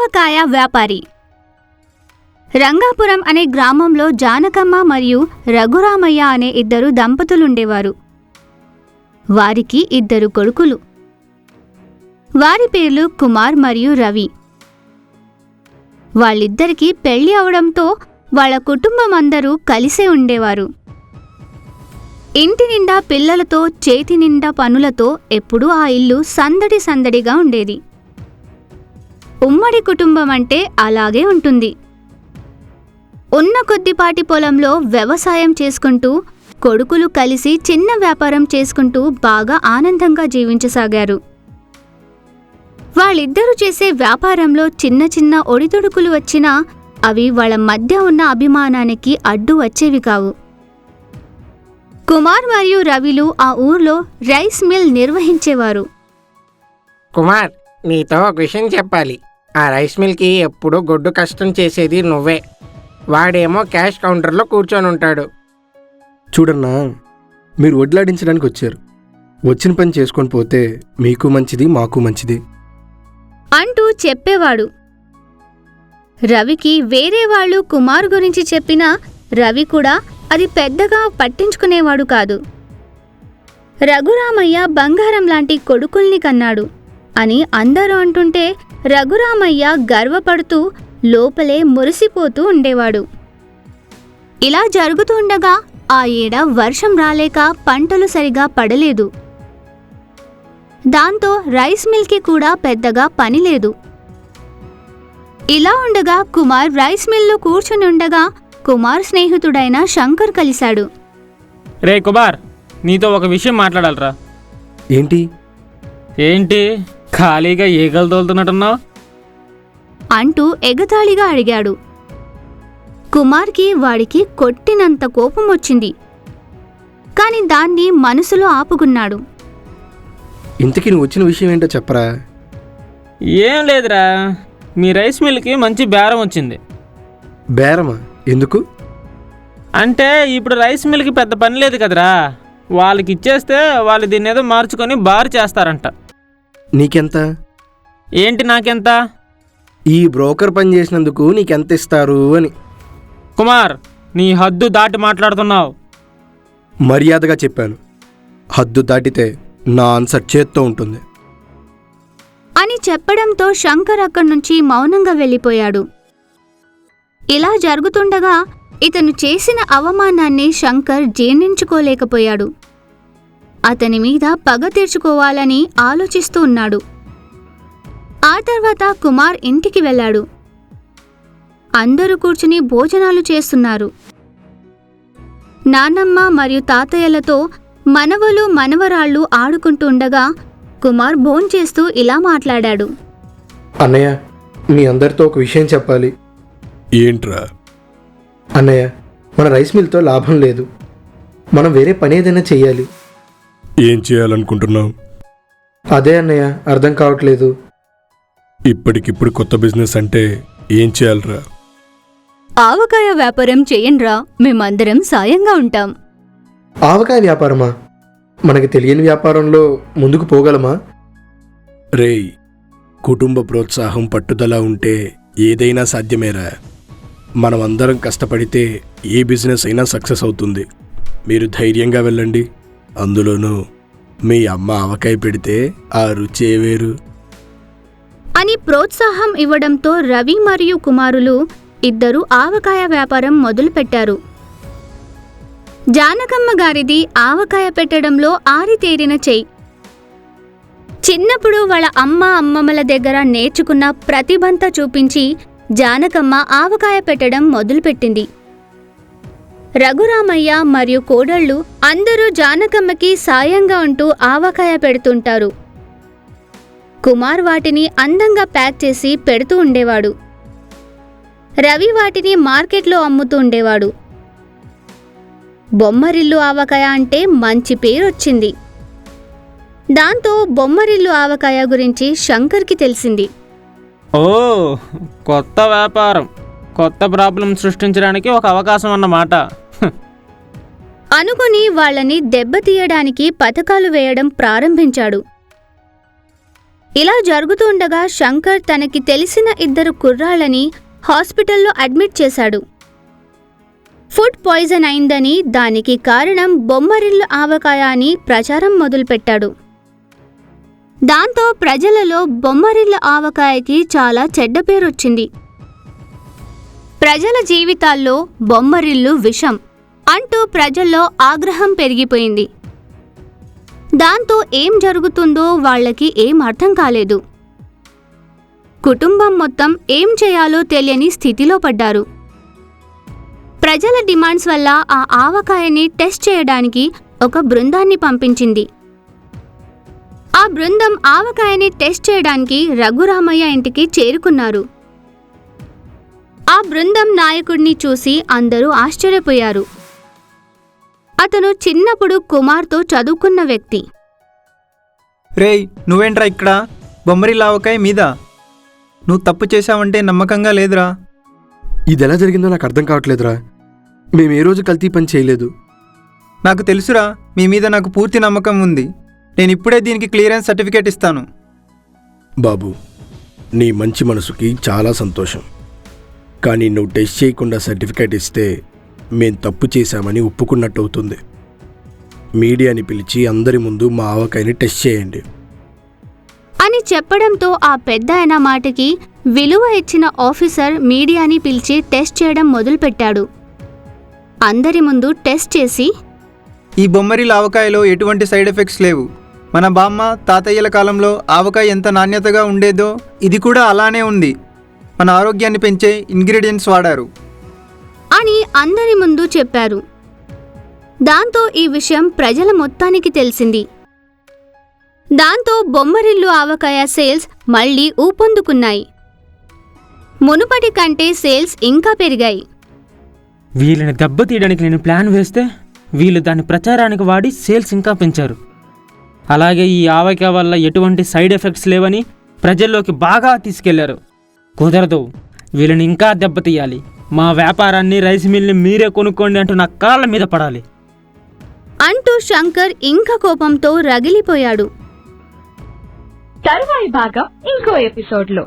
ఆవకాయ వ్యాపారి. రంగాపురం అనే గ్రామంలో జానకమ్మ మరియు రఘురామయ్య అనే ఇద్దరు దంపతులుండేవారు. వారికి ఇద్దరు కొడుకులు. వారి పేర్లు కుమార్ మరియు రవి. వాళ్ళిద్దరికీ పెళ్ళి అవడంతో వాళ్ళ కుటుంబం అందరూ కలిసే ఉండేవారు. ఇంటి నిండా పిల్లలతో చేతి నిండా పనులతో ఎప్పుడూ ఆ ఇల్లు సందడి సందడిగా ఉండేది. ఉమ్మడి కుటుంబం అంటే అలాగే ఉంటుంది. ఉన్న కొద్దిపాటి పొలంలో వ్యవసాయం చేసుకుంటూ కొడుకులు కలిసి చిన్న వ్యాపారం చేసుకుంటూ బాగా ఆనందంగా జీవించసాగారు. వాళ్ళిద్దరూ చేసే వ్యాపారంలో చిన్న చిన్న ఒడిదుడుకులు వచ్చినా అవి వాళ్ళ మధ్య ఉన్న అభిమానానికి అడ్డు వచ్చేవి కావు. కుమార్ మరియు రవిలు ఆ ఊర్లో రైస్ మిల్ నిర్వహించేవారు. కుమార్ నీతో ఒక విషయం చెప్పాలి. ఆ రైస్ మిల్కి ఎప్పుడూ గొడ్డు కష్టం చేసేది నువ్వే. వాడేమో క్యాష్ కౌంటర్లో కూర్చొని ఉంటాడు. చూడన్నా మీరు వడ్లాడించడానికి వచ్చారు. వచ్చిన పని చేసుకొని పోతే మీకు మంచిది మాకు మంచిది. అంటూ చెప్పేవాడు. రవికి వేరే వాళ్ళు కుమార్ గురించి చెప్పినా రవి కూడా అది పెద్దగా పట్టించుకునేవాడు కాదు. రఘురామయ్య బంగారం లాంటి కొడుకుల్ని కన్నాడు అని అందరూ అంటుంటే రఘురామయ్య గర్వపడుతూ లోపలే మురిసిపోతూ ఉండేవాడు. ఇలా జరుగుతుండగా ఆ ఏడ వర్షం రాలేక పంటలు సరిగా పడలేదు. దాంతో రైస్ మిల్కి కూడా పెద్దగా పని లేదు. ఇలా ఉండగా కుమార్ రైస్ మిల్లో కూర్చుని ఉండగా కుమార్ స్నేహితుడైన శంకర్ కలిశాడు. రే కుమార్ నీతో ఒక విషయం మాట్లాడాలరా. ఏంటి? ఏంటి? ఖాళీగా ఈగలు తోలుతున్నట్టున్నావు? అంటూ ఎగతాళిగా అడిగాడు. కుమార్కి వాడికి కొట్టినంత కోపం వచ్చింది. కాని దాన్ని మనసులో ఆపుకున్నాడు. ఇంతకీ నువ్వు వచ్చిన విషయం ఏంటో చెప్పరా? ఏం లేదురా. మీ రైస్ మిల్కి మంచి బేరం వచ్చింది. బేరమా? ఎందుకు? అంటే ఇప్పుడు రైస్ మిల్కి పెద్ద పని లేదు కదరా. వాళ్ళకి ఇచ్చేస్తే వాళ్ళు దీన్ని ఏదో మార్చుకొని బారు చేస్తారంట. నీకెంత? ఏంటి నాకెంత? ఈ బ్రోకర్ పని చేసినందుకు నీకెంత ఇస్తారు అని. కుమార్ నీ హద్దు దాటి మాట్లాడుతున్నావు. మర్యాదగా చెప్పాను. హద్దు దాటితే నా ఆన్సర్ చేత్తో ఉంటుంది. అని చెప్పడంతో శంకర్ అక్కడి నుంచి మౌనంగా వెళ్ళిపోయాడు. ఇలా జరుగుతుండగా ఇతను చేసిన అవమానాన్ని శంకర్ జీర్ణించుకోలేకపోయాడు. అతని మీద పగ తీర్చుకోవాలని ఆలోచిస్తూ ఉన్నాడు. ఆ తర్వాత కుమార్ ఇంటికి వెళ్ళాడు. అందరూ కూర్చుని భోజనాలు చేస్తున్నారు. నానమ్మ మరియు తాతయ్యలతో మనవలు మనవరాళ్ళు ఆడుకుంటూ ఉండగా కుమార్ భోంచేస్తూ ఇలా మాట్లాడాడు. అన్నయ్య మీ అందరితో ఒక విషయం చెప్పాలి. ఏంట్రా? అన్నయ్య మన రైస్ మిల్తో లాభం లేదు. మనం వేరే పని ఏదైనా చెయ్యాలి ఏం చేయాలనుకుంటున్నావు? అదే అన్నయ్య అర్థం కావట్లేదు. ఇప్పటికిప్పుడు కొత్త బిజినెస్ అంటే ఏం చేయాలరా? ఆవకాయ వ్యాపారం చెయ్యండ్రా మేమందరం సాయంగా ఉంటాం. ఆవకాయ వ్యాపారమా? మనకి తెలియని వ్యాపారంలో ముందుకు పోగలమా? రేయ్ కుటుంబ ప్రోత్సాహం పట్టుదల ఉంటే ఏదైనా సాధ్యమేరా. మనం అందరం కష్టపడితే ఏ బిజినెస్ అయినా సక్సెస్ అవుతుంది. మీరు ధైర్యంగా వెళ్ళండి. అందులోనూ మీ అమ్మ ఆవకాయ పెడితే ఆ రుచే వేరు? అని ప్రోత్సాహం ఇవ్వడంతో రవి మరియు కుమారులు ఇద్దరు ఆవకాయ వ్యాపారం మొదలుపెట్టారు. జానకమ్మ గారిది ఆవకాయ పెట్టడంలో ఆరితేరిన చెయ్యి చిన్నప్పుడు వాళ్ళ అమ్మ అమ్మమ్మల దగ్గర నేర్చుకున్న ప్రతిభంత చూపించి జానకమ్మ ఆవకాయ పెట్టడం మొదలుపెట్టింది. రఘురామయ్య మరియు కోడళ్ళు అందరూ జానకమ్మకి సాయంగా ఉంటూ ఆవకాయ పెడుతుంటారు. కుమార్ వాటిని అందంగా ప్యాక్ చేసి పెడుతూ ఉండేవాడు. రవి వాటిని మార్కెట్లో అమ్ముతూ ఉండేవాడు. బొమ్మరిల్లు ఆవకాయ అంటే మంచి పేరు వచ్చింది దాంతో బొమ్మరిల్లు ఆవకాయ గురించి శంకర్కి తెలిసింది. ఓ కొత్త వ్యాపారం. కొత్త ప్రాబ్లం సృష్టించడానికి ఒక అవకాశం అన్నమాట. అనుకుని వాళ్ళని దెబ్బతీయడానికి పథకాలు వేయడం ప్రారంభించాడు. ఇలా జరుగుతుండగా శంకర్ తనకి తెలిసిన ఇద్దరు కుర్రాళ్ళని హాస్పిటల్లో అడ్మిట్ చేశాడు. ఫుడ్ పాయిజన్ అయిందని దానికి కారణం బొమ్మరిల్లు ఆవకాయ అని ప్రచారం మొదలుపెట్టాడు. దాంతో ప్రజలలో బొమ్మరిల్లు ఆవకాయకి చాలా చెడ్డ పేరొచ్చింది. ప్రజల జీవితాల్లో బొమ్మరిల్లు విషం. అంటూ ప్రజల్లో ఆగ్రహం పెరిగిపోయింది. దాంతో ఏం జరుగుతుందో వాళ్ళకి ఏం అర్థం కాలేదు. కుటుంబం మొత్తం ఏం చేయాలో తెలియని స్థితిలో పడ్డారు. ప్రజల డిమాండ్స్ వల్ల ఆ ఆవకాయని టెస్ట్ చేయడానికి ఒక బృందాన్ని పంపించింది. ఆ బృందం ఆవకాయని టెస్ట్ చేయడానికి రఘురామయ్య ఇంటికి చేరుకున్నారు. ఆ బృందం నాయకుడిని చూసి అందరూ ఆశ్చర్యపోయారు. అతను చిన్నప్పుడు కుమార్తో చదువుకున్న వ్యక్తి. రేయ్ నువ్వేంట్రా ఇక్కడ? బొమ్మరి లావకాయ మీద? నువ్వు తప్పు చేశావంటే నమ్మకంగా లేదురా. ఇది ఎలా జరిగిందో నాకు అర్థం కావట్లేదురా. మేము ఏ రోజు కల్తీ పని చేయలేదు. నాకు తెలుసురా మీ మీద నాకు పూర్తి నమ్మకం ఉంది. నేను ఇప్పుడే దీనికి క్లియరెన్స్ సర్టిఫికేట్ ఇస్తాను. బాబు నీ మంచి మనసుకి చాలా సంతోషం. కానీ నువ్వు టెస్ట్ చేయకుండా సర్టిఫికేట్ ఇస్తే మేం తప్పు చేశామని ఒప్పుకున్నట్టు అవుతుంది మీడియాని పిలిచి అందరి ముందు మా ఆవకాయని టెస్ట్ చేయండి. అని చెప్పడంతో ఆ పెద్ద ఆయన మాటకి విలువ ఇచ్చిన ఆఫీసర్ మీడియాని పిలిచి టెస్ట్ చేయడం మొదలుపెట్టాడు. అందరి ముందు టెస్ట్ చేసి ఈ బొమ్మరి లావకాయలో ఎటువంటి సైడ్ ఎఫెక్ట్స్ లేవు. మన బామ్మ తాతయ్యల కాలంలో ఆవకాయ ఎంత నాణ్యతగా ఉండేదో ఇది కూడా అలానే ఉంది. మన ఆరోగ్యాన్ని పెంచే ఇంగ్రీడియంట్స్ వాడారు. అని అందరి ముందు చెప్పారు. దాంతో ఈ విషయం ప్రజల మొత్తానికి తెలిసింది. దాంతో బొమ్మరిల్లు ఆవకాయ సేల్స్ మళ్ళీ ఊపందుకున్నాయి. మునుపటి కంటే సేల్స్ ఇంకా పెరిగాయి. వీళ్ళని దెబ్బతీయడానికి నేను ప్లాన్ వేస్తే వీళ్ళు దాని ప్రచారానికి వాడి సేల్స్ ఇంకా పెంచారు. అలాగే ఈ ఆవకాయ వల్ల ఎటువంటి సైడ్ ఎఫెక్ట్స్ లేవని ప్రజల్లోకి బాగా తీసుకెళ్ళారు. కుదరదు. వీళ్ళని ఇంకా దెబ్బతీయాలి మా వ్యాపారాన్ని రైస్ మిల్ని మీరే కొనుక్కోండి అంటూ నా కాళ్ళ మీద పడాలి. అంటూ శంకర్ ఇంకా కోపంతో రగిలిపోయాడు. తరువాయి భాగం ఇంకో ఎపిసోడ్లో.